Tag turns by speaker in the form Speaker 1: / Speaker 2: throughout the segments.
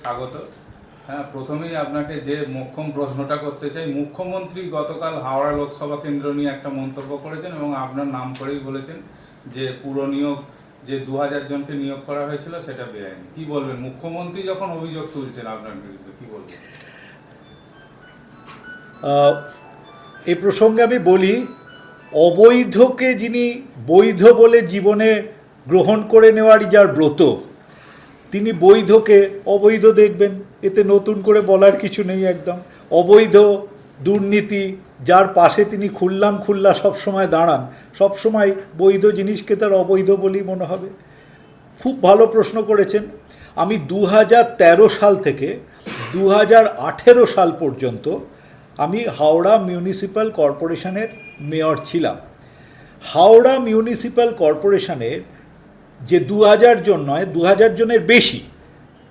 Speaker 1: স্বাগত। হ্যাঁ প্রথমেই আপনাকে যে মোক্ষম প্রশ্নটা করতে চাই, মুখ্যমন্ত্রী গতকাল হাওড়া লোকসভা কেন্দ্র নিয়ে একটা মন্তব্য করেছেন এবং আপনার নাম করেই বলেছেন যে পুরো নিয়োগ, যে দু হাজার জনকে নিয়োগ করা হয়েছিল সেটা বেআইনি। কি বলবেন? মুখ্যমন্ত্রী যখন অভিযোগ তুলছেন আপনার বিরুদ্ধে, কি বলবেন?
Speaker 2: এই প্রসঙ্গে আমি বলি, অবৈধকে যিনি বৈধ বলে জীবনে গ্রহণ করে নেওয়ারই যার ব্রত তিনি বৈধকে অবৈধ দেখবেন, এতে নতুন করে বলার কিছু নেই একদম। অবৈধ দুর্নীতি, যার পাশে তিনি খুললাম খুল্লা সবসময় দাঁড়ান, সবসময় বৈধ জিনিসকে তার অবৈধ বলেই মনে হবে। খুব ভালো প্রশ্ন করেছেন। আমি দু হাজার তেরো সাল থেকে দু হাজার আঠেরো সাল পর্যন্ত আমি হাওড়া মিউনিসিপ্যাল কর্পোরেশনের মেয়র ছিলাম। হাওড়া মিউনিসিপ্যাল কর্পোরেশনের যে দু হাজার জন নয় দু হাজার জনের বেশি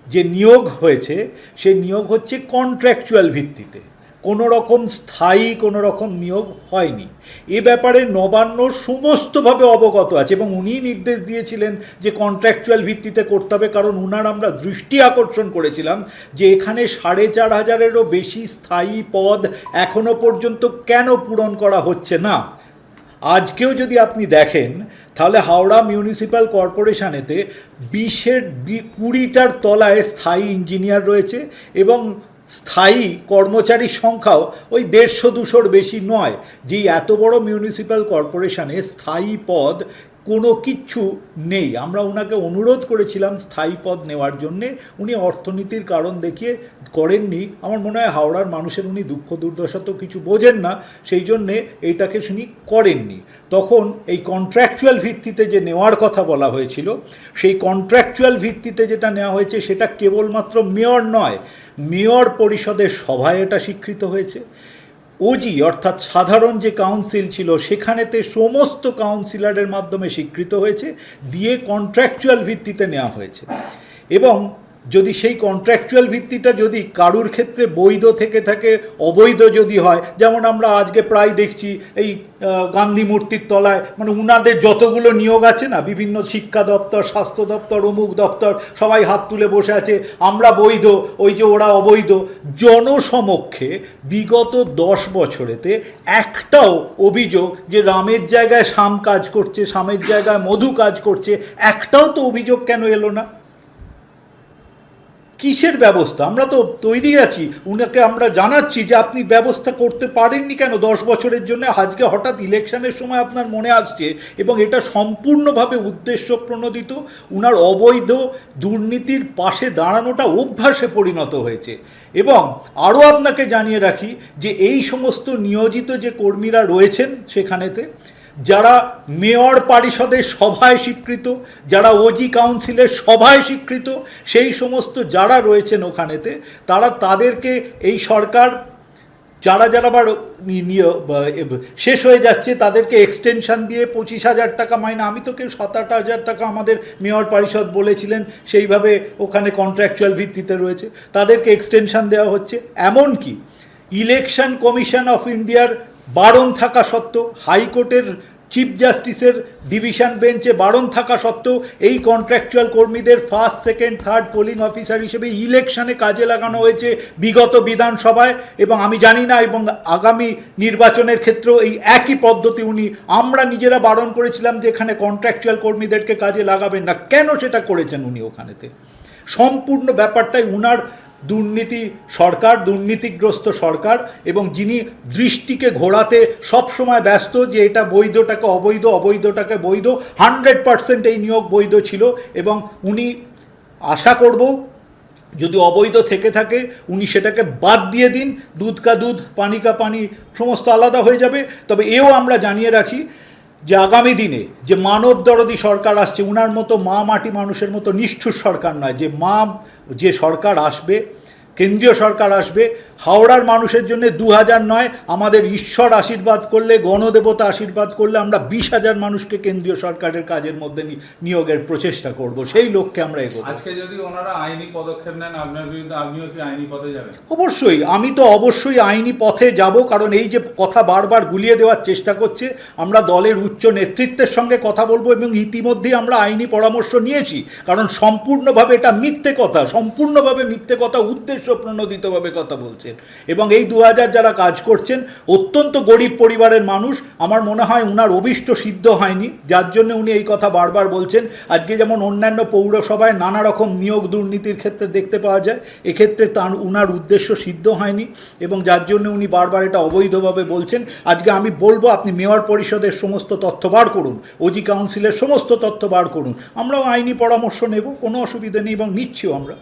Speaker 2: যে নিয়োগ হয়েছে, সে নিয়োগ হচ্ছে কন্ট্রাকচুয়াল ভিত্তিতে। কোনো রকম স্থায়ী, কোনো রকম নিয়োগ হয়নি। এ ব্যাপারে নবান্ন সমস্তভাবে অবগত আছে এবং উনিই নির্দেশ দিয়েছিলেন যে কন্ট্রাকচুয়াল ভিত্তিতে করতে হবে, কারণ উনার আমরা দৃষ্টি আকর্ষণ করেছিলাম যে এখানে সাড়ে চার হাজারেরও বেশি স্থায়ী পদ এখনও পর্যন্ত কেন পূরণ করা হচ্ছে না। আজকেও যদি আপনি দেখেন তাহলে হাওড়া মিউনিসিপ্যাল কর্পোরেশনেতে বিশের কুড়িটার তলায় স্থায়ী ইঞ্জিনিয়ার রয়েছে এবং স্থায়ী কর্মচারীর সংখ্যাও ওই দেড়শো দুশোর বেশি নয়। যেই এত বড় মিউনিসিপ্যাল কর্পোরেশনে স্থায়ী পদ কোনো কিচ্ছু নেই। আমরা ওনাকে অনুরোধ করেছিলাম স্থায়ী পদ নেওয়ার জন্যে। উনি অর্থনীতির কারণ দেখিয়ে করেননি। আমার মনে হয় হাওড়ার মানুষের উনি দুঃখ দুর্দশা তো কিছু বোঝেন না, সেই জন্যে এইটাকে উনি করেননি। তখন এই কন্ট্রাকচুয়াল ভিত্তিতে যে নেওয়ার কথা বলা হয়েছিল, সেই কন্ট্রাকচুয়াল ভিত্তিতে যেটা নেওয়া হয়েছে, সেটা কেবলমাত্র মেয়র নয়, মেয়র পরিষদের সভায় এটা স্বীকৃত হয়েছে। ওজি, অর্থাৎ সাধারণ যে কাউন্সিল ছিল, সেখানেতে সমস্ত কাউন্সিলারের মাধ্যমে স্বীকৃত হয়েছে, দিয়ে কন্ট্রাকচুয়াল ভিত্তিতে নেওয়া হয়েছে। এবং যদি সেই কন্ট্রাকচুয়াল ভিত্তিটা যদি কারুর ক্ষেত্রে বৈধ থেকে থাকে, অবৈধ যদি হয়, যেমন আমরা আজকে প্রায় দেখছি এই গান্ধী মূর্তির তলায় মানে উনাদের যতগুলো নিয়োগ আছে না, বিভিন্ন শিক্ষা দপ্তর, স্বাস্থ্য দপ্তর, অমুক দপ্তর, সবাই হাত তুলে বসে আছে, আমরা বৈধ, ওই যে ওরা অবৈধ, জনসমক্ষে বিগত দশ বছরেতে একটাও অভিযোগ যে রামের জায়গায় শাম কাজ করছে শামের জায়গায় মধু কাজ করছে, একটাও তো অভিযোগ কেন এলো না? কিসের ব্যবস্থা? আমরা তো তৈরি আছি। উনাকে আমরা জানাচ্ছি যে আপনি ব্যবস্থা করতে পারেননি কেন? দশ বছরের জন্য আজকে হঠাৎ ইলেকশনের সময় আপনার মনে আসছে এবং এটা সম্পূর্ণভাবে উদ্দেশ্য প্রণোদিত উনার অবৈধ দুর্নীতির পাশে দাঁড়ানোটা অভ্যাসে পরিণত হয়েছে। এবং আরও আপনাকে জানিয়ে রাখি যে এই সমস্ত নিয়োজিত যে কর্মীরা রয়েছেন সেখানেতে যারা মেয়র পরিষদের সভায় স্বীকৃত, যারা ওজি কাউন্সিলের সভায় স্বীকৃত, সেই সমস্ত যারা রয়েছেন ওখানেতে, তারা তাদেরকে এই সরকার যারা যারা আবার শেষ হয়ে যাচ্ছে, তাদেরকে এক্সটেনশন দিয়ে পঁচিশ হাজার টাকা মাইনে। আমি তো কেউ সাত আট হাজার টাকা আমাদের মেয়র পরিষদ বলেছিলেন, সেইভাবে ওখানে কন্ট্রাকচুয়াল ভিত্তিতে রয়েছে। তাদেরকে এক্সটেনশন দেওয়া হচ্ছে। এমনকি ইলেকশন কমিশন অফ ইন্ডিয়ার বারণ থাকা সত্ত্বেও, হাইকোর্টের চিফ জাস্টিসের ডিভিশন বেঞ্চে বারণ থাকা সত্ত্বেও এই কন্ট্রাকচুয়াল কর্মীদের first second third polling officer হিসেবে ইলেকশনে কাজে লাগানো হয়েছে বিগত বিধানসভায় এবং আমি জানি না এবং আগামী নির্বাচনের ক্ষেত্রেও এই একই পদ্ধতি উনি, আমরা নিজেরা বারণ করেছিলাম যে এখানে কন্ট্রাকচুয়াল কর্মীদেরকে কাজে লাগাবেন না। কেন সেটা করেছেন উনি ওখানেতে? সম্পূর্ণ ব্যাপারটাই উনার দুর্নীতি সরকার, দুর্নীতিগ্রস্ত সরকার এবং যিনি দৃষ্টিকে ঘোরাতে সবসময় ব্যস্ত যে এটা বৈধটাকে অবৈধ, অবৈধটাকে বৈধ, হান্ড্রেড পারসেন্ট এই নিয়োগ বৈধ ছিল এবং উনি আশা করব যদি অবৈধ থেকে থাকে, উনি সেটাকে বাদ দিয়ে দিন, দুধ কা দুধ, পানি কা পানি, সমস্ত আলাদা হয়ে যাবে। তবে এও আমরা জানিয়ে রাখি যে আগামী দিনে যে মানব দরদি সরকার আসছে, উনার মতো মা মাটি মানুষের মতো নিষ্ঠুর সরকার নয়। যে মা, যে সরকার আসবে, কেন্দ্রীয় সরকার আসবে হাওড়ার মানুষের জন্য দু হাজার নয় আমাদের ঈশ্বর আশীর্বাদ করলে গণদেবতা আশীর্বাদ করলে আমরা বিশ হাজার মানুষকে কেন্দ্রীয় সরকারের কাজের মধ্যে নিয়োগের প্রচেষ্টা করব। সেই লক্ষ্যে আমরা এগোবো।
Speaker 1: আজকে যদি ওনারা আইনি পদক্ষেপ নেন আপনার বিরুদ্ধে আপনিও কি আইনি পথে যাবেন?
Speaker 2: অবশ্যই। আমি তো অবশ্যই আইনি পথে যাব কারণ এই যে কথা বারবার গুলিয়ে দেওয়ার চেষ্টা করছে আমরা দলের উচ্চ নেতৃত্বের সঙ্গে কথা বলব এবং ইতিমধ্যেই আমরা আইনি পরামর্শ নিয়েছি। কারণ সম্পূর্ণভাবে এটা মিথ্যে কথা সম্পূর্ণভাবে মিথ্যে কথা উদ্দেশ্য প্রণোদিতভাবে কথা বলছেন এবং এই দু হাজার যারা কাজ করছেন, অত্যন্ত গরিব পরিবারের মানুষ, আমার মনে হয় উনার অভিষ্ট সিদ্ধ হয়নি। যার জন্য উনি এই কথা বারবার বলছেন, আজকে যেমন অন্যান্য পৌরসভায় নানা রকম নিয়োগ দুর্নীতির ক্ষেত্রে দেখতে পাওয়া যায়, এক্ষেত্রে তার, উনার উদ্দেশ্য সিদ্ধ হয়নি। এবং যার জন্য উনি বারবার এটা অবৈধভাবে বলছেন, আজকে আমি বলব, আপনি মেয়র পরিষদের সমস্ত তথ্য বার করুন, ওজি কাউন্সিলের সমস্ত তথ্য বার করুন। আমরাও আইনি পরামর্শ নেব, কোনো অসুবিধা নেই এবং নিচ্ছিও আমরা।